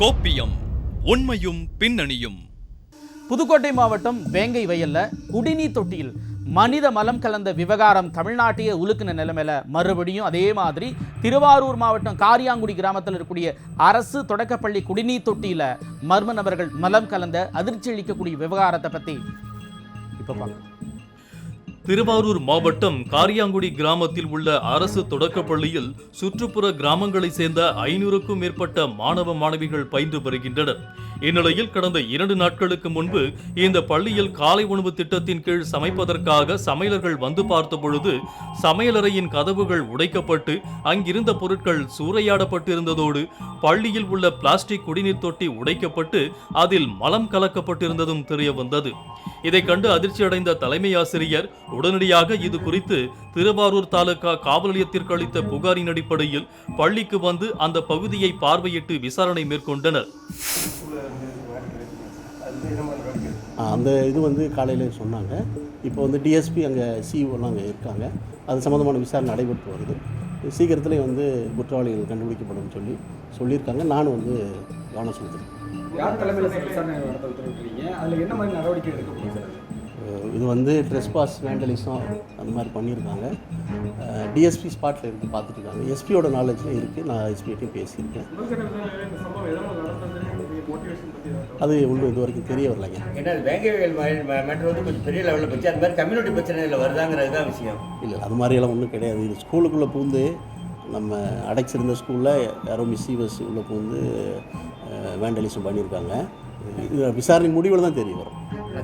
கோப்பியம் உண்மையும் பின்னணியும். புதுக்கோட்டை மாவட்டம் வேங்கை வயல்ல குடிநீர் தொட்டியில் மனித மலம் கலந்த விவகாரம் தமிழ்நாட்டையே உலுக்கின நிலைமையில மறுபடியும் அதே மாதிரி திருவாரூர் மாவட்டம் காரியாங்குடி கிராமத்தில் இருக்கக்கூடிய அரசு தொடக்கப்பள்ளி குடிநீர் தொட்டியில மர்ம நபர்கள் மலம் கலந்த அதிர்ச்சி அளிக்கக்கூடிய விவகாரத்தை பத்தி இப்போ பார்க்கலாம். திருவாரூர் மாவட்டம் காரியாங்குடி கிராமத்தில் உள்ள அரசு தொடக்கப் பள்ளியில் சுற்றுப்புற கிராமங்களைச் சேர்ந்த ஐநூறுக்கும் மேற்பட்ட மாணவ மாணவிகள் பயின்று வருகின்றனர். இந்நிலையில் கடந்த இரண்டு நாட்களுக்கு முன்பு இந்த பள்ளியில் காலை உணவு திட்டத்தின் கீழ் சமைப்பதற்காக சமையலர்கள் வந்து பார்த்த பொழுது சமையலறையின் கதவுகள் உடைக்கப்பட்டு அங்கிருந்த பொருட்கள் சூறையாடப்பட்டிருந்ததோடு பள்ளியில் உள்ள பிளாஸ்டிக் குடிநீர் தொட்டி உடைக்கப்பட்டு அதில் மலம் கலக்கப்பட்டிருந்ததும் தெரிய வந்தது இதை கண்டு அதிர்ச்சி அடைந்த தலைமை ஆசிரியர் உடனடியாக இது குறித்து திருவாரூர் தாலுகா காவல் நிலையத்திற்கு அளித்த புகாரின் அடிப்படையில் பள்ளிக்கு வந்து அந்த பகுதியை பார்வையிட்டு விசாரணை மேற்கொண்டனர். அந்த இது வந்து காலையில் சொன்னாங்க. இப்போ வந்து டிஎஸ்பி அங்கே சிஇஓலாம் அங்கே இருக்காங்க. அது சம்மந்தமான விசாரணை நடைபெற்று வருது. சீக்கிரத்திலே வந்து குற்றவாளிகள் கண்டுபிடிக்கப்படும் சொல்லி சொல்லியிருக்காங்க. நானும் வந்து கவனம் யார் தலைமையில் சார் விசாரணை நடத்த உத்தரவிட்டுறீங்க அதில் என்ன மாதிரி நடவடிக்கை எடுக்க போறீங்க சார் அஹ் இது வந்து ட்ரெஸ்பாஸ் வேண்டலிசம் அந்த மாதிரி பண்ணியிருக்காங்க. டிஎஸ்பி ஸ்பாட்டில் இருந்து பார்த்துட்டு இருக்காங்க எஸ்பியோட நாலேஜில் இருக்குது நான் எஸ்பிகிட்டையும் பேசியிருக்கேன். அது ஒன்றும் இது வரைக்கும் தெரிய வரலைங்க. ஏன்னா வேங்கவியல் மேட்டர் வந்து கொஞ்சம் பெரிய லெவலில் போச்சு. அது மாதிரி கம்யூனிட்டி பிரச்சனைகள் வருதாங்கிறது தான் விஷயம். இல்லை அது மாதிரியெல்லாம் ஒன்றும் கிடையாது. இது ஸ்கூலுக்குள்ளே பூந்து நம்ம அடைச்சிருந்த ஸ்கூலில் யாரோ மிஸ்ஸீவர்ஸ் உள்ளே பூந்து வேண்டலிசம் பண்ணியிருக்காங்க இது விசாரணை முடிவில் தான் தெரிய வரும்.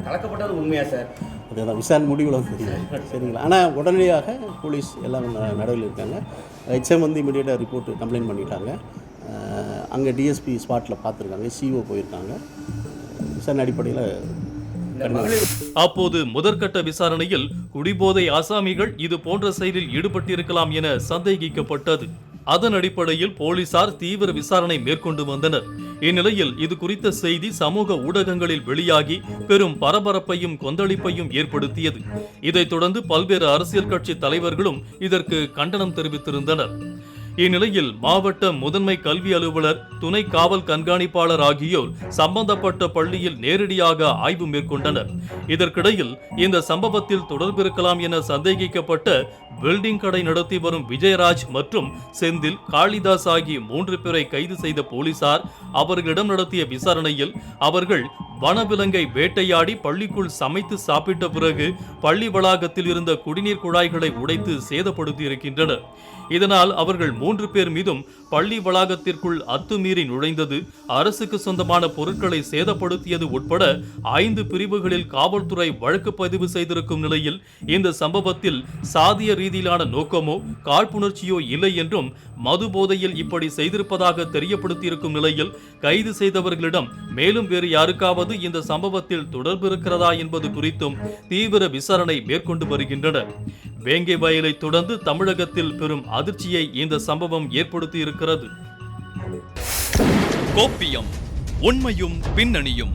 கலக்கப்பட்டது உண்மையா சார் அதுதான் விசாரணை முடிவில் தெரியும் சரிங்களா? ஆனால் உடனடியாக போலீஸ் எல்லாம் நடவடிக்கை இருக்காங்க ஹெச்எம் வந்து இமீடியட்டாக ரிப்போர்ட் கம்ப்ளைண்ட் பண்ணிட்டாங்க. அங்கே டிஎஸ்பி ஸ்பாட்டில் பார்த்துருக்காங்க. சிஓ போயிருக்காங்க. விசாரணை அடிப்படையில் அப்போது முதற்கட்ட விசாரணையில் குடிபோதை ஆசாமிகள் இது போன்ற செயலில் ஈடுபட்டிருக்கலாம் என சந்தேகிக்கப்பட்டது. அதன் அடிப்படையில் போலீசார் தீவிர விசாரணை மேற்கொண்டு வந்தனர். இந்நிலையில் இது குறித்த செய்தி சமூக ஊடகங்களில் வெளியாகி பெரும் பரபரப்பையும் கொந்தளிப்பையும் ஏற்படுத்தியது. இதைத் தொடர்ந்து பல்வேறு அரசியல் கட்சி தலைவர்களும் இதற்கு கண்டனம் தெரிவித்திருந்தனர். இந்நிலையில் மாவட்ட முதன்மை கல்வி அலுவலர் துணை காவல் கண்காணிப்பாளர் ஆகியோர் சம்பந்தப்பட்ட பள்ளியில் நேரடியாக ஆய்வு மேற்கொண்டனர். இதற்கிடையில் இந்த சம்பவத்தில் தொடர்பிருக்கலாம் என சந்தேகிக்கப்பட்ட பில்டிங் கடை நடத்தி வரும் விஜயராஜ் மற்றும் செந்தில் காளிதாஸ் ஆகிய மூன்று பேரை கைது செய்த போலீசார் அவர்களிடம் நடத்திய விசாரணையில் அவர்கள் வனவிலங்கை வேட்டையாடி பள்ளிக்குள் சமைத்து சாப்பிட்ட பிறகு பள்ளி வளாகத்தில் இருந்த குடிநீர் குழாய்களை உடைத்து சேதப்படுத்தி இருக்கின்றனர் இதனால் அவர்கள் மூன்று பேர் மீதும் பள்ளி வளாகத்திற்குள் அத்துமீறி நுழைந்தது அரசுக்கு சொந்தமான பொருட்களை சேதப்படுத்தியது உட்பட ஐந்து பிரிவுகளில் காவல்துறை வழக்கு பதிவு செய்திருக்கும் நிலையில் இந்த சம்பவத்தில் சாதிய ரீதியிலான நோக்கமோ காழ்ப்புணர்ச்சியோ இல்லை என்றும் மது போதையில் இப்படி செய்திருப்பதாக தெரியப்படுத்தியிருக்கும் நிலையில் கைது செய்தவர்களிடம் மேலும் வேறு யாருக்காவது யாருக்காவது இந்த சம்பவத்தில் தொடர்பு இருக்கிறதா என்பது குறித்தும் தீவிர விசாரணை மேற்கொண்டு வருகின்றனர் வேங்கை வயலை தொடர்ந்து தமிழகத்தில் பெரும் அதிர்ச்சியை இந்த சம்பவம் ஏற்படுத்தி இருக்கிறது கோப்பியம் உண்மையும் பின்னணியும்.